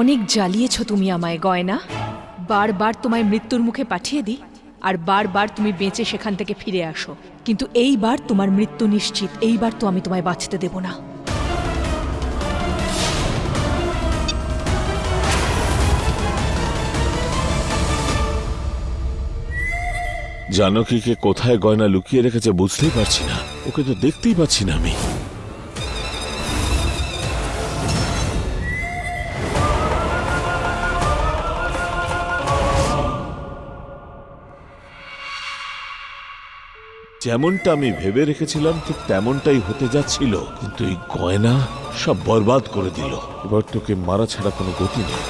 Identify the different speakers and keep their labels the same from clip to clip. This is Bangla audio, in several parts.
Speaker 1: অনেক জ্বালিয়েছ তুমি আমায়, গয়না। বারবার তোমায় মৃত্যুর মুখে পাঠিয়ে দিই, আর বারবার তুমি বেঁচে সেখান থেকে ফিরে আসো। কিন্তু এইবার তোমার মৃত্যু নিশ্চিত, এইবার তো আমি তোমায় বাঁচতে দেব না।
Speaker 2: জানকীকে কোথায় গয়না লুকিয়ে রেখেছে বুঝতেই পারছি না। ওকে তো দেখতেই পাচ্ছি না আমি। যেমনটা আমি ভেবে রেখেছিলাম, ঠিক তেমনটাই হতে যাচ্ছিল। কিন্তু এই গয়না সব বরবাদ করে দিল। এবার তোকে মারা ছাড়া কোনো গতি নেই।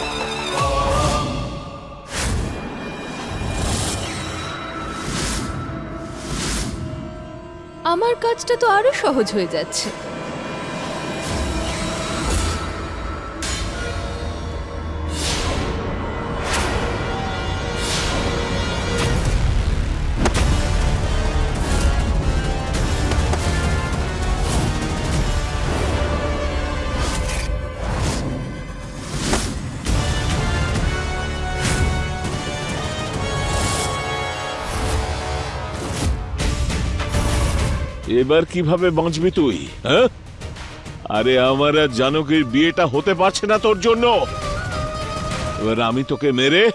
Speaker 1: আমার কাজটা তো আরও সহজ হয়ে যাচ্ছে।
Speaker 2: এবার কীভাবে বাঁচবি তুই হ্যাঁ? আরে আমার আর জানকীর বিয়েটা হতে পারছে না তোর জন্য। এবার আমি তোকে মেরে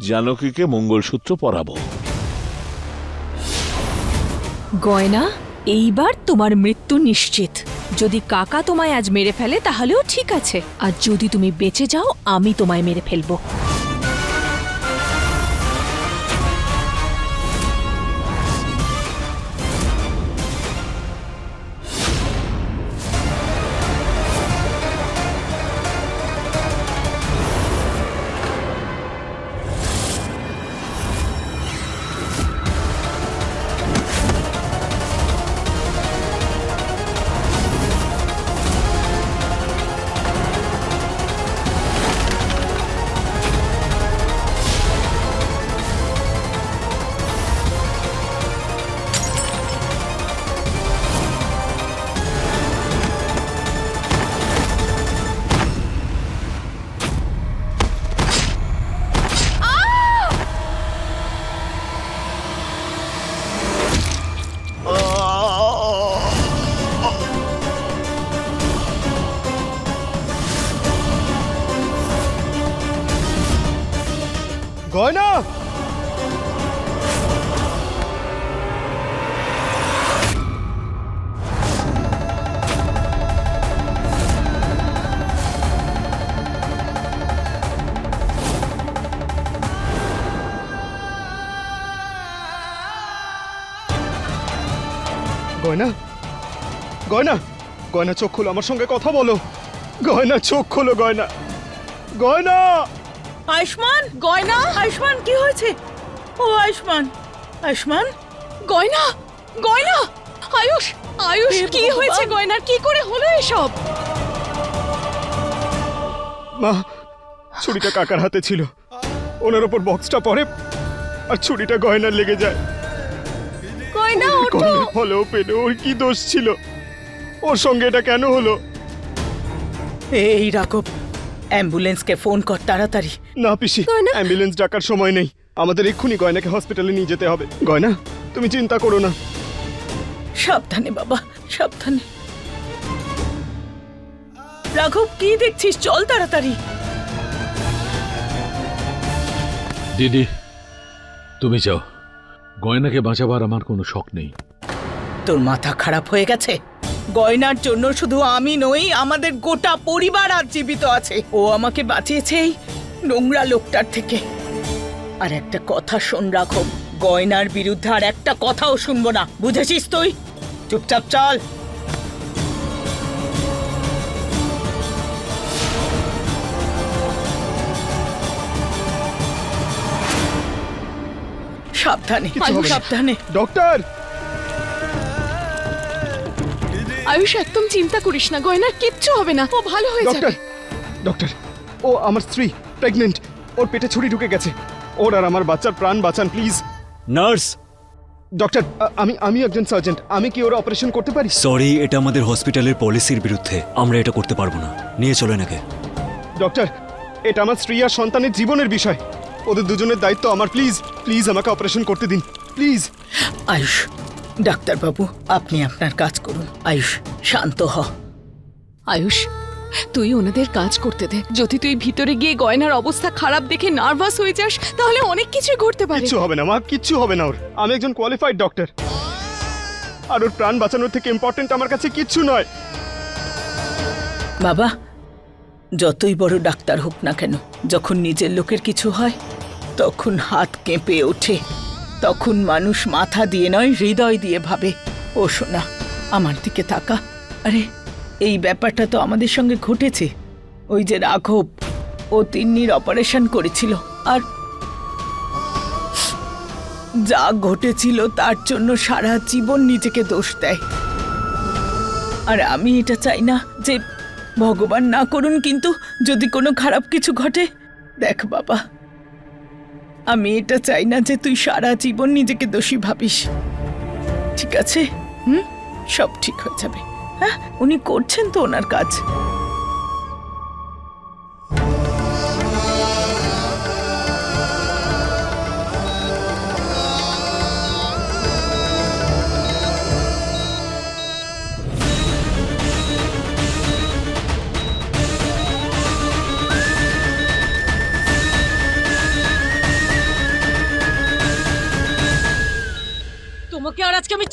Speaker 2: জানকীকে মঙ্গলসূত্র পরাবো।
Speaker 1: গয়না, এইবার তোমার মৃত্যু নিশ্চিত। যদি কাকা তোমায় আজ মেরে ফেলে, তাহলেও ঠিক আছে। আর যদি তুমি বেঁচে যাও, আমি তোমায় মেরে ফেলব।
Speaker 3: গয়না? গয়না চোখ খোলো আমার সঙ্গে কথা বলো। গয়না চোখ খোলো গয়না। গয়না!
Speaker 4: আয়ুষ্মান গয়না! আয়ুষ্মান কি হয়েছে? ও আয়ুষ্মান আয়ুষ্মান
Speaker 1: গয়না গয়না! আয়ুষ আয়ুষ কি হয়েছে গয়নার? কি করে হলো এসব?
Speaker 3: মা ছুরিটা কাকার হাতে ছিল। ওনার ওপর বক্সটা পরে আর ছুরিটা গয়নার লেগে যায়।
Speaker 1: গয়না ওঠো!
Speaker 3: ফলেও পেলে ওর কি দোষ ছিল? ওর সঙ্গে এটা কেন হলো?
Speaker 4: এই রাঘব অ্যাম্বুলেন্সকে ফোন কর তাড়াতাড়ি।
Speaker 3: না পিসি অ্যাম্বুলেন্স ডাকার সময় নেই। আমাদের এক্ষুনি গয়নাকে হসপিটালে নিয়ে যেতে হবে। গয়না তুমি চিন্তা করো না।
Speaker 4: সাবধানে বাবা সাবধানে। রাঘব কি দেখছিস? চল তাড়াতাড়ি।
Speaker 5: দিদি তুমি যাও। গয়নাকে বাঁচাবার আমার কোনো শখ নেই।
Speaker 4: তোর মাথা খারাপ হয়ে গেছে? গয়নার জন্য শুধু আমি নই আমাদের গোটা পরিবার আজ জীবিত আছে। ও আমাকে বাঁচিয়েছে এই নোংরা লোকটার থেকে। আর একটা কথা শোন রাখো গয়নার বিরুদ্ধে আর একটা কথাও শুনব না। বুঝেছিস তুই? চুপচাপ চল। সাবধানে। সাবধানে।
Speaker 3: ডক্টর!
Speaker 1: আয়ুষ একদম চিন্তা করিস না গয়নার কিচ্ছু হবে না। ও ভালো হয়ে
Speaker 3: ডক্টর ডক্টর ও আমার স্ত্রী প্রেগনেন্ট। ওর পেটে ছুরি ঢুকে গেছে। ওর আর আমার বাচ্চার প্রাণ বাঁচান প্লিজ।
Speaker 6: নার্স!
Speaker 3: ডক্টর আমি আমি একজন সার্জেন্ট। আমি কি ওর অপারেশন করতে পারি?
Speaker 6: সরি এটা আমাদের হসপিটালের পলিসির বিরুদ্ধে। আমরা এটা করতে পারব না। নিয়ে চলো এনাকে।
Speaker 3: ডক্টর এটা আমার স্ত্রী আর সন্তানের জীবনের বিষয়। ওদের দুজনের দায়িত্ব আমার প্লিজ প্লিজ আমাকে অপারেশন করতে দিন। প্লিজ।
Speaker 4: আয়ুষ ডাক্তারবাবু আপনি আপনার কাজ করুন। আয়ুষ শান্ত হ।
Speaker 1: আয়ুষ তুই ওনাদের কাজ করতে দে। যদি তুই ভিতরে গিয়ে গয়নার অবস্থা খারাপ দেখে নার্ভাস হয়ে যাস তাহলে অনেক কিছুই ঘটতে পারে।
Speaker 3: কিচ্ছু হবে না মা কিচ্ছু হবে না ওর। আমি একজন কোয়ালিফাইড ডক্টর আর ওর প্রাণ বাঁচানোর থেকে ইম্পর্টেন্ট আমার কাছে কিচ্ছু নয়।
Speaker 4: বাবা যতই বড় ডাক্তার হোক না কেন যখন নিজের লোকের কিছু হয় তখন হাত কেঁপে ওঠে। তখন মানুষ মাথা দিয়ে নয়, হৃদয় দিয়ে ভাবে, ও শোনা আমার দিকে তাকা। আরে, এই ব্যাপারটা তো আমাদের সঙ্গে ঘটেছে। ওই যে রাঘব, ও তিন্নির অপারেশন করেছিল। আর যা ঘটেছিল তার জন্য সারা জীবন নিজেকে দোষ দেয়। আর আমি এটা চাই না যে ভগবান না করুন, কিন্তু যদি কোনো খারাপ কিছু ঘটে, দেখ বাবা। আমি এটা চাই না যে তুই সারা জীবন নিজেকে দোষী ভাবিস। ঠিক আছে? হুম? সব ঠিক হয়ে যাবে। হ্যাঁ? উনি করছেন তো ওনার কাজ।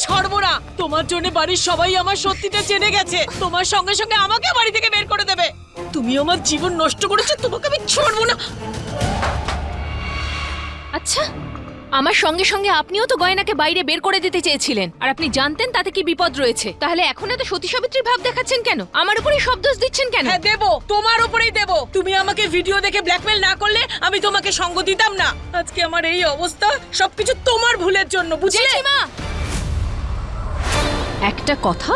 Speaker 6: ছাড়বো না। তোমার জন্য বাড়ির সবাই আমার সত্যিটা জেনে গেছে। তোমার সঙ্গে সঙ্গে আমাকে বাড়ি থেকে বের করে দেবে। তুমি আমার জীবন নষ্ট করেছ তোমাকে আমি ছাড়বো না।
Speaker 7: আচ্ছা আমার সঙ্গে সঙ্গে আপনিও তো গয়নাকে বাইরে বের করে দিতে চেয়েছিলেন। আর আপনি জানতেন তাতে কি বিপদ রয়েছে। তাহলে এখন এত সতী সাবিত্রী ভাব দেখাচ্ছেন কেন? আমার উপরেই সব দোষ দিচ্ছেন কেন?
Speaker 6: হ্যাঁ দেবো। তোমার উপরেই দেবো। তুমি আমাকে ভিডিও দেখে ব্ল্যাকমেল না করলে আমি তোমাকে সঙ্গ দিতাম না। আজকে আমার এই অবস্থা সবকিছু তোমার ভুলের জন্য বুঝলে?
Speaker 7: জেঠিমা!
Speaker 1: একটা কথা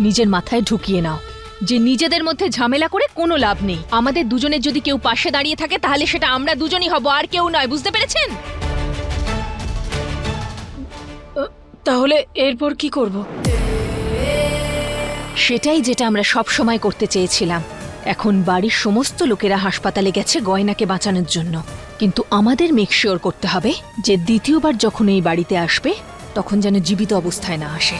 Speaker 1: নিজের মাথায় ঢুকিয়ে নাও যে নিজেদের মধ্যে ঝামেলা করে কোনো লাভ নেই। আমাদের দুজনের যদি কেউ পাশে দাঁড়িয়ে থাকে তাহলে সেটা আমরা দুজনই হব আর কেউ নয় বুঝতে পেরেছেন?
Speaker 6: তাহলে এরপর কি করব?
Speaker 1: সেটাই যেটা আমরা সব সময় করতে চেয়েছিলাম। এখন বাড়ির সমস্ত লোকেরা হাসপাতালে গেছে গয়নাকে বাঁচানোর জন্য। কিন্তু আমাদের মেকশিওর করতে হবে যে দ্বিতীয়বার যখন এই বাড়িতে আসবে তখন যেন জীবিত অবস্থায় না আসে।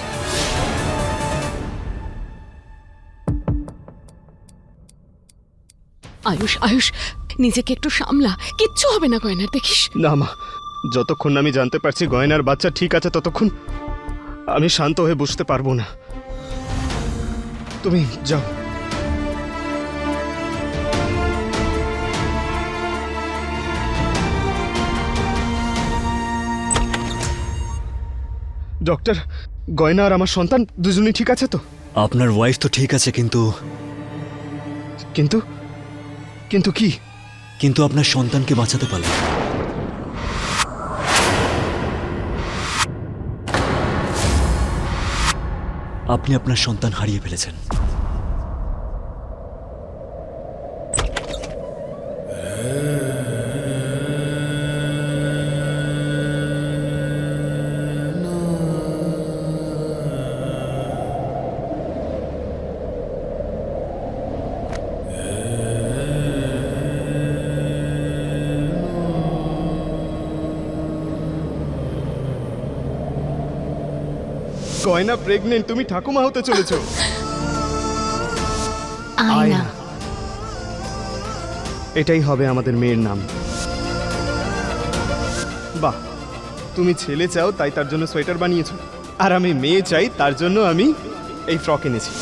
Speaker 1: আয়ুষ আয়ুষ, নিজেকে একটু সামলা। কিচ্ছু হবে না গয়নার, দেখিস।
Speaker 3: না মা, যতক্ষণ আমি জানতে পারছি গয়নার বাচ্চা ঠিক আছে, ততক্ষণ আমি শান্ত হয়ে বুঝতে পারব না। তুমি যাও। ডক্টর গয়না আর আমার সন্তান দুজনেই ঠিক আছে তো?
Speaker 8: আপনার ওয়াইফ তো ঠিক আছে কিন্তু
Speaker 3: কিন্তু কিন্তু কি?
Speaker 8: কিন্তু আপনার সন্তানকে বাঁচাতে পারলেন আপনি আপনার সন্তান হারিয়ে ফেলেছেন।
Speaker 3: গয়না প্রেগনেন্ট তুমি ঠাকুমা হতে চলেছ। আয়না। এটাই হবে আমাদের মেয়ের নাম। বাহ তুমি ছেলে চাও তাই তার জন্য সোয়েটার বানিয়েছো। আর আমি মেয়ে চাই তার জন্য আমি এই ফ্রক এনেছি।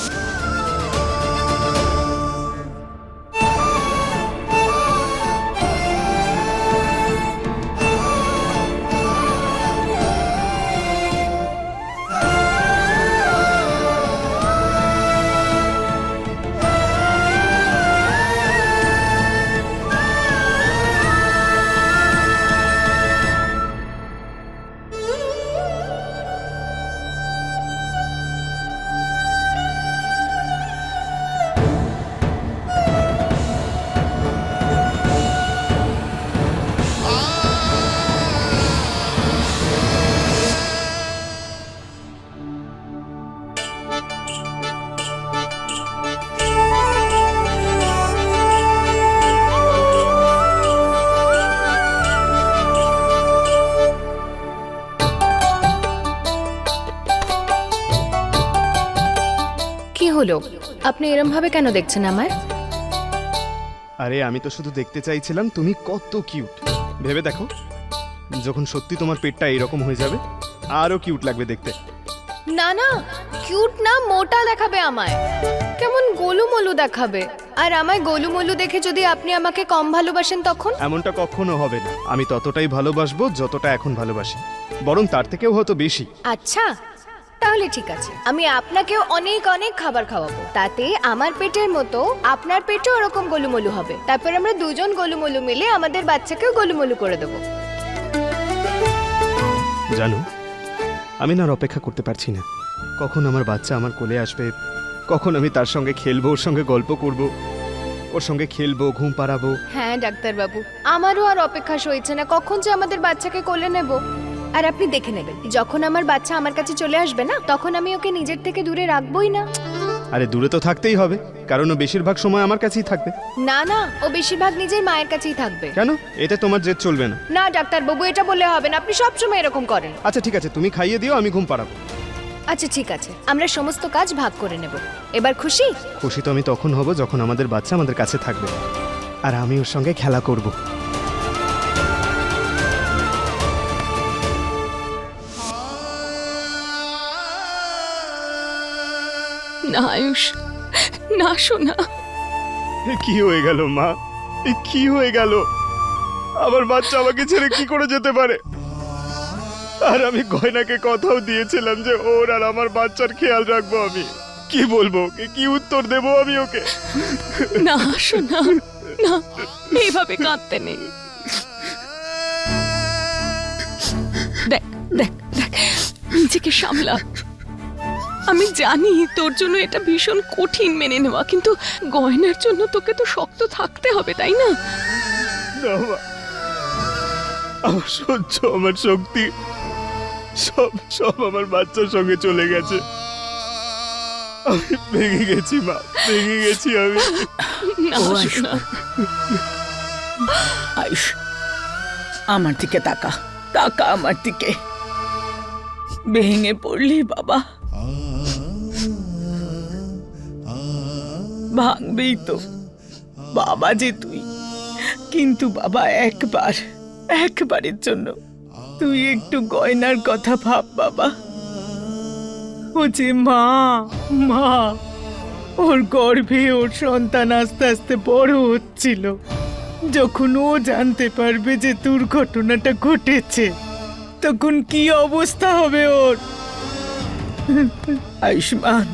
Speaker 9: আপনি এরম ভাবে কেন দেখছেন আমায়?
Speaker 3: আরে আমি তো শুধু দেখতে চাইছিলাম তুমি কত কিউট। ভেবে দেখো যখন সত্যি তোমার পেটটা এরকম হয়ে যাবে আরও কিউট লাগবে দেখতে।
Speaker 9: না না কিউট না মোটা দেখাবে আমায়। কেমন গোলুমলু দেখাবে। আর আমায় গোলুমলু দেখে যদি আপনি আমাকে কম ভালোবাসেন তখন?
Speaker 3: এমনটা কখনো হবে না। আমি ততটাই ভালোবাসবো যতটা এখন ভালোবাসি। বরং তার থেকেও হয়তো বেশি।
Speaker 9: আচ্ছা তাহলে ঠিক আছে। আমি আপনাকেও অনেক অনেক খাবার খাওয়াবো। তাতে আমার পেটের মতো আপনার পেটও ওরকম গোলুমলু হবে। তারপর আমরা দুজন গোলুমলু মিলে আমাদের বাচ্চাকেও গোলুমলু করে দেবো।
Speaker 3: জানো আমি না আর অপেক্ষা করতে পারছি না। কখন আমার বাচ্চা আমার কোলে আসবে কখন আমি তার সঙ্গে খেলব ওর সঙ্গে গল্প করব ওর সঙ্গে খেলব ঘুম পাড়াবো।
Speaker 9: হ্যাঁ ডাক্তারবাবু আমারও আর অপেক্ষা সইছে না। কখন যে আমাদের বাচ্চাকে কোলে নেব? আর আপনি দেখে নেবেন। যখন আমার বাচ্চা আমার কাছে চলে আসবে না তখন আমি ওকে নিজের থেকে দূরে রাখবোই না।
Speaker 3: আরে দূরে তো থাকতেই হবে কারণ ও বেশিরভাগ সময় আমার কাছেই থাকবে।
Speaker 9: না না ও বেশিরভাগ নিজের মায়ের কাছেই থাকবে।
Speaker 3: কেন? এতে তোমার জেদ চলবে না।
Speaker 9: না ডাক্তারবাবু এটা বললে হবে না আপনি সবসময় এরকম করেন।
Speaker 3: আচ্ছা ঠিক আছে তুমি খাইয়ে দিও আমি ঘুম পাড়াবো।
Speaker 9: আচ্ছা ঠিক আছে আমরা সমস্ত কাজ ভাগ করে নেব। এবার খুশি?
Speaker 3: খুশি তো আমি তখন হব যখন আমাদের বাচ্চা আমাদের কাছে থাকবে। আর আমি ওর সঙ্গে খেলা করব।
Speaker 7: আয়ুষ। না শোনা
Speaker 3: কি হয়ে গেল মা? কি হয়ে গেল? আমার বাচ্চা আমাকে ছেড়ে কি করে যেতে পারে? আর আমি গয়নাকে কথাও দিয়েছিলাম যে ওর আর আমার বাচ্চার খেয়াল রাখব আমি। কি বলব ওকে? কি উত্তর দেবো আমি ওকে?
Speaker 7: না শোনা না এইভাবে কাঁদতে নেই। দেখ দেখ দেখ নিজেকে সামলা। আমি জানি তোর জন্য এটা ভীষণ কঠিন মেনে নেওয়া কিন্তু গয়নার জন্য তোকে তো শক্ত থাকতে হবে তাই না?
Speaker 3: আমার সহ্য আমার শক্তি সব সব আমার বাচ্চার সঙ্গে চলে গেছে। আমি ভেঙে গেছি মা ভেঙে গেছি আমি।
Speaker 4: আয়ুষ আমার দিকে তাকা তাকা আমার দিকে। ভেঙে পড়লি বাবা। ভাঙবেই তো। বাবা যে তুই। কিন্তু বাবা একবার, একবারের জন্য তুই একটু গয়নার কথা ভাব বাবা। ও যে মা মা, ওর গর্ভে ওর সন্তান আস্তে আস্তে বড় হচ্ছিল। যখন ও জানতে পারবে যে দুর্ঘটনাটা ঘটেছে, তখন কি অবস্থা হবে ওর? আয়ুষ্মান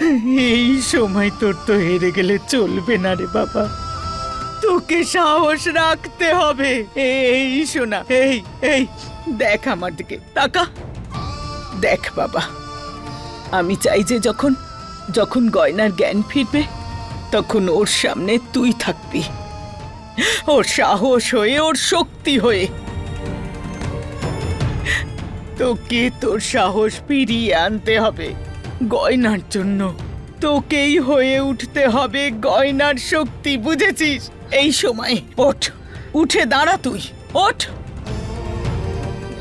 Speaker 4: এই সময় তোর তো হেরে গেলে চলবে না রে বাবা। তোকে সাহস রাখতে হবে। এই শোনা, এই এই, দেখ আমার দিকে, তাকা। দেখ বাবা, আমি চাই যে যখন যখন গয়নার জ্ঞান ফিরবে, তখন ওর সামনে তুই থাকবি। ওর সাহস হয়ে, ওর শক্তি হয়ে। তোকে তোর সাহস ফিরিয়ে আনতে হবে। গয়নার জন্য। তোকেই হয়ে উঠতে হবে গয়নার শক্তি, বুঝেছিস? এই সময়, ওঠ, উঠে দাঁড়া তুই, ওঠ।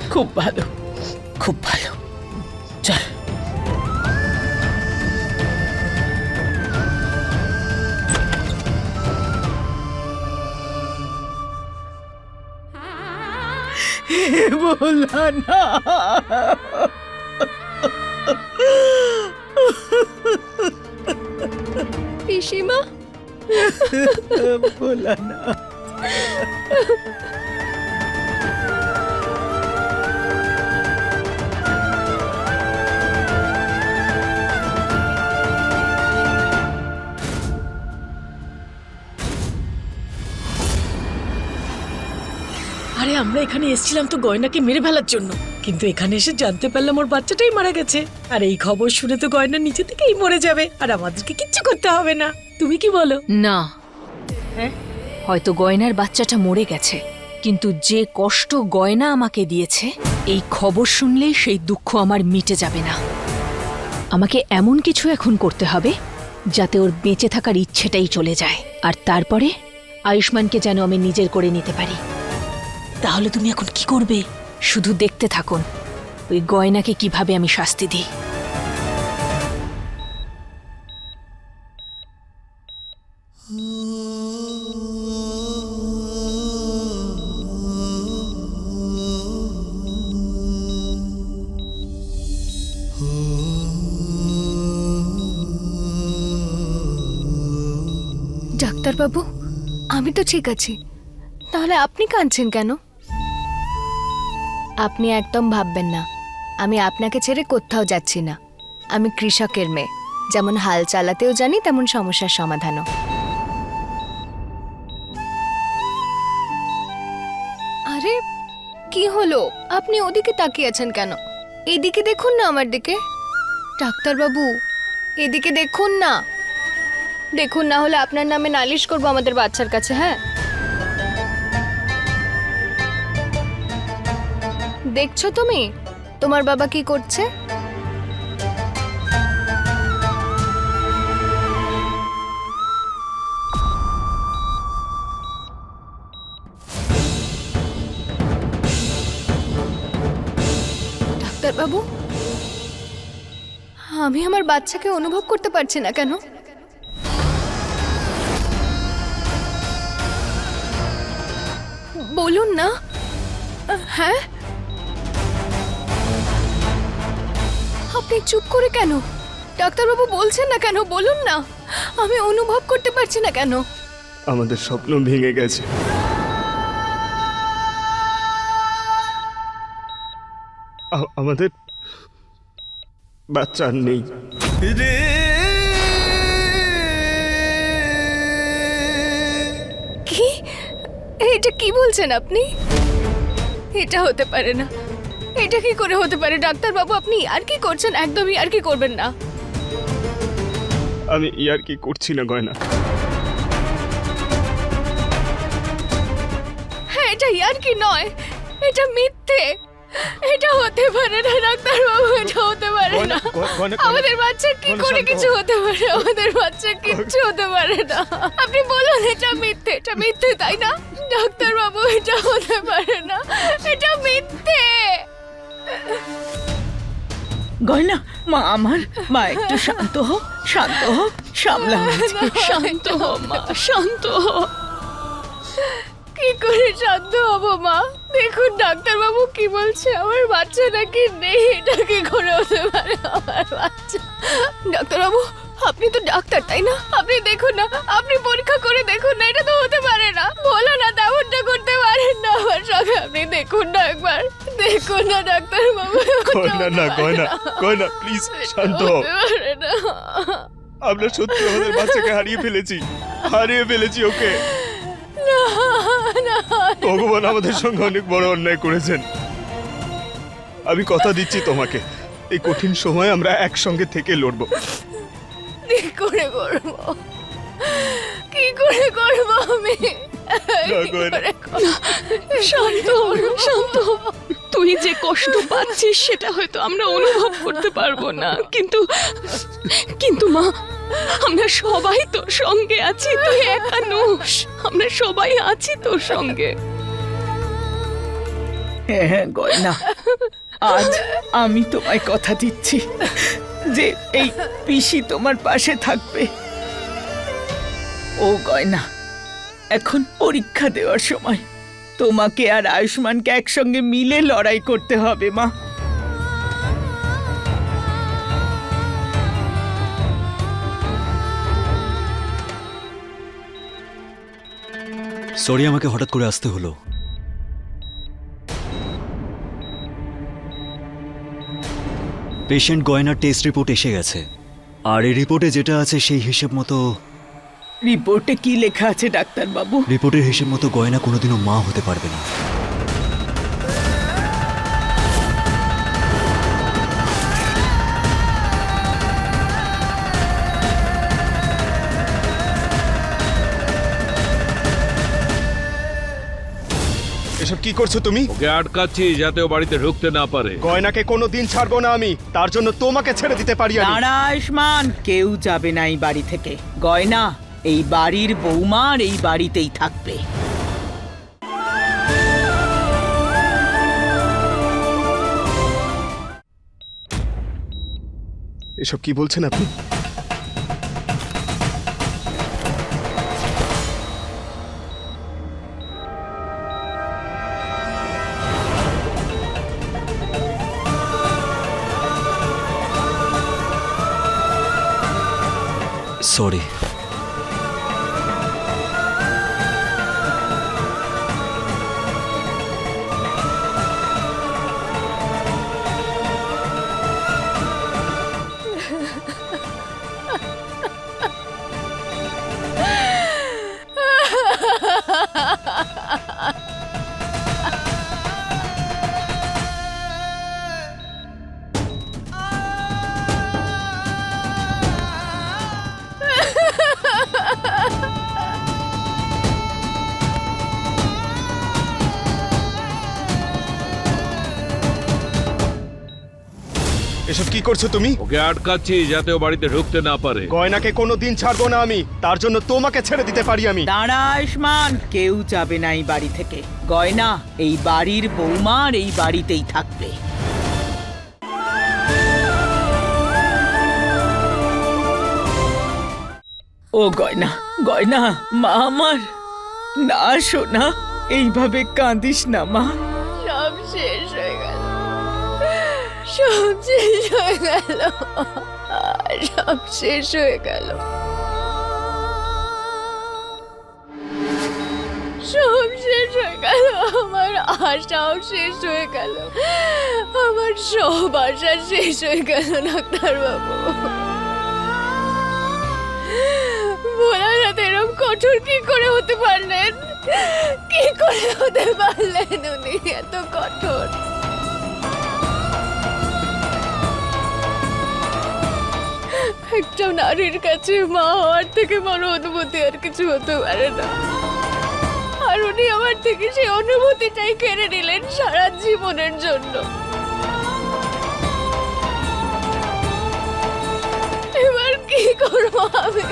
Speaker 4: খুব ভালো খুব ভালো। চল। না
Speaker 9: পিসিমা
Speaker 4: বলা
Speaker 6: আমরা এখানে এসেছিলাম তো গয়নাকে মেরে ফেলার জন্য। কিন্তু এখানে এসে জানতে পারলাম ওর বাচ্চাটাই মারা গেছে। আর এই খবর শুনে তো গয়না নিচে থেকেই মরে যাবে। আর আমাদেরকে কিচ্ছু করতে হবে না। তুমি কি বলো?
Speaker 7: না।
Speaker 6: হ্যাঁ?
Speaker 7: হয়তো গয়নার বাচ্চাটা মরে গেছে। কিন্তু যে কষ্ট গয়না আমাকে দিয়েছে এই খবর শুনলেই সেই দুঃখ আমার মিটে যাবে না। আমাকে এমন কিছু এখন করতে হবে যাতে ওর বেঁচে থাকার ইচ্ছেটাই চলে যায়। আর তারপরে আয়ুষ্মানকে যেন আমি নিজের করে নিতে পারি।
Speaker 6: তাহলে তুমি এখন কি করবে?
Speaker 7: শুধু দেখতে থাকুন ওই গয়নাকে কীভাবে আমি শাস্তি দিই।
Speaker 9: ডাক্তারবাবু আমি তো ঠিক আছি। তাহলে আপনি কাঁদছেন কেন? আপনি একদম ভাববেন না। আমি আপনাকে ছেড়ে কোথাও যাচ্ছি না। আমি কৃষকের মেয়ে। যেমন হাল চালাতেও জানি, তেমন সমস্যার সমাধানও। আরে, কি হলো? আপনি ওদিকে তাকিয়ে আছেন কেন? এদিকে দেখুন না আমার দিকে। ডাক্তারবাবু, এদিকে দেখুন না। দেখুন না হলে আপনার নামে নালিশ করব আমাদের বাচ্চার কাছে হ্যাঁ? দেখছ তুমি? তোমার বাবা কি করছে? ডাক্তারবাবু, আমি আমার বাচ্চাকে অনুভব করতে পারছি না কেন? বলুন না। হ্যাঁ? আপনি চুপ করে কেন? ডাক্তারবাবু বলছেন না কেন? বলুন না। আমি অনুভব করতে পারছি না কেন?
Speaker 3: আমাদের স্বপ্ন ভেঙে গেছে। আমাদের বাচ্চা নেই।
Speaker 9: কি? এটা কি বলছেন আপনি? এটা হতে পারে না। এটা কি করে হতে পারে? ডাক্তারবাবু আপনি আর কি করছেন? একদমই আর কি করবেন না।
Speaker 3: আমি ইয়ার কি করছি না গয়না।
Speaker 9: হ্যাঁ এটা ইয়ার কি নয়। এটা মিথ্যে। এটা হতে পারে না ডাক্তারবাবু এটা হতে পারে না। আমাদের বাচ্চা কি করে কিছু হতে পারে? আমাদের বাচ্চা কিচ্ছু হতে পারে না। আপনি বলুন এটা মিথ্যে এটা মিথ্যে তাই না? ডাক্তারবাবু এটা হতে পারে না। এটা মিথ্যে।
Speaker 4: গয়না মা আমার মা একটু শান্ত হো শান্ত হো সামলা
Speaker 7: শান্ত হো মা শান্ত হো
Speaker 9: কি করে শান্ত হব মা? দেখুন ডাক্তারবাবু কি বলছে আমার বাচ্চা নাকি নেই এটা কি করে হতে পারে আমার বাচ্চা। ডাক্তারবাবু আপনি তো ডাক্তার তাই না? আপনি দেখুন না আপনি পরীক্ষা করে দেখুন না এটা তো হতে পারে না। বলো না তেমনটা করতে পারেন না আমার সঙ্গে। আপনি দেখুন না একবার দেখুন না ডাক্তারবাবু এটা
Speaker 3: গয়না
Speaker 9: হতে
Speaker 3: না
Speaker 9: পারে
Speaker 3: গয়না
Speaker 9: না।
Speaker 3: গয়না প্লিজ শান্ত হও। আমরা সত্যি আমাদের বাচ্চাকে হারিয়ে ফেলেছি হারিয়ে ফেলেছি ওকে। ভগবান আমাদের সঙ্গে অনেক বড় অন্যায় করেছেন। আমি কথা দিচ্ছি তোমাকে। এই কঠিন সময় আমরা একসঙ্গে থেকে লড়বো।
Speaker 9: কি করে করব? কি করে করব আমি।
Speaker 7: শান্ত শান্ত তুই যে কষ্ট পাচ্ছিস সেটা হয়তো আমরা অনুভব করতে পারব না। কিন্তু কিন্তু মা আমরা সবাই তোর সঙ্গে আছি তুই একা নোস। আমরা সবাই আছি তোর সঙ্গে।
Speaker 4: হ্যাঁ হ্যাঁ গয়না। আজ আমি তোমায় কথা দিচ্ছি যে এই পিসি তোমার পাশে থাকবে। ও গয়না, এখন পরীক্ষা দেওয়ার সময়। তোমাকে আর আয়ুষ্মানকে একসঙ্গে মিলে লড়াই করতে হবে, মা।
Speaker 8: সরি, আমাকে হঠাৎ করে আসতে হলো। পেশেন্ট গয়নার টেস্ট রিপোর্ট এসে গেছে। আর এই রিপোর্টে যেটা আছে সেই হিসেব মতো
Speaker 4: রিপোর্টে কি লেখা আছে ডাক্তারবাবু?
Speaker 8: রিপোর্টের হিসেব মতো গয়না কোনোদিনও মা হতে পারবে না।
Speaker 3: এসব কি করছ তুমি?
Speaker 5: ওকে আটকাচ্ছি যাতে ও বাড়িতে ঢুকতে না পারে।
Speaker 3: গয়নাকে কোনো দিন ছাড়বো না আমি। তার জন্য তোমাকে ছেড়ে দিতে পারি আমি।
Speaker 4: দাঁড়া আয়ুষ্মান। কেউ যাবে না এই বাড়ি থেকে। গয়না এই বাড়ির বৌমার এই বাড়িতেই থাকবে।
Speaker 3: এসব কি বলছেন আপনি?
Speaker 8: সরি
Speaker 3: করছ তুমি?
Speaker 5: ওকে আটকাচ্ছি যাতে ও বাড়িতে ঢুকতে না পারে।
Speaker 3: গয়নাকে কোনো দিন ছাড়বো না আমি। তার জন্য তোমাকে ছেড়ে দিতে পারি আমি।
Speaker 4: দাঁড়া আয়ুষ্মান। কেউ যাবে না এই বাড়ি থেকে। গয়না এই বাড়ির বৌমার এই বাড়িতেই থাকবে। ও গয়না গয়না মা আমার। না শোনা এইভাবে কাঁদিস না মা।
Speaker 9: সব শেষ হয়ে গেল। সব শেষ হয়ে গেল। সব শেষ হয়ে গেল। আমার আশাও শেষ হয়ে গেল। আমার সব আশা শেষ হয়ে গেল, ডাক্তারবাবু। ভোলার সাথে এরকম কঠোর কি করে হতে পারলেন? কি করে হতে পারলেন উনি? এত কঠোর। একটা নারীর কাছে মা হওয়ার থেকে বড় অনুভূতি আর কিছু হতে পারে না। আর উনি আমার থেকে সেই অনুভূতিটাই কেড়ে নিলেন সারা জীবনের জন্য। এবার কি করব আমি?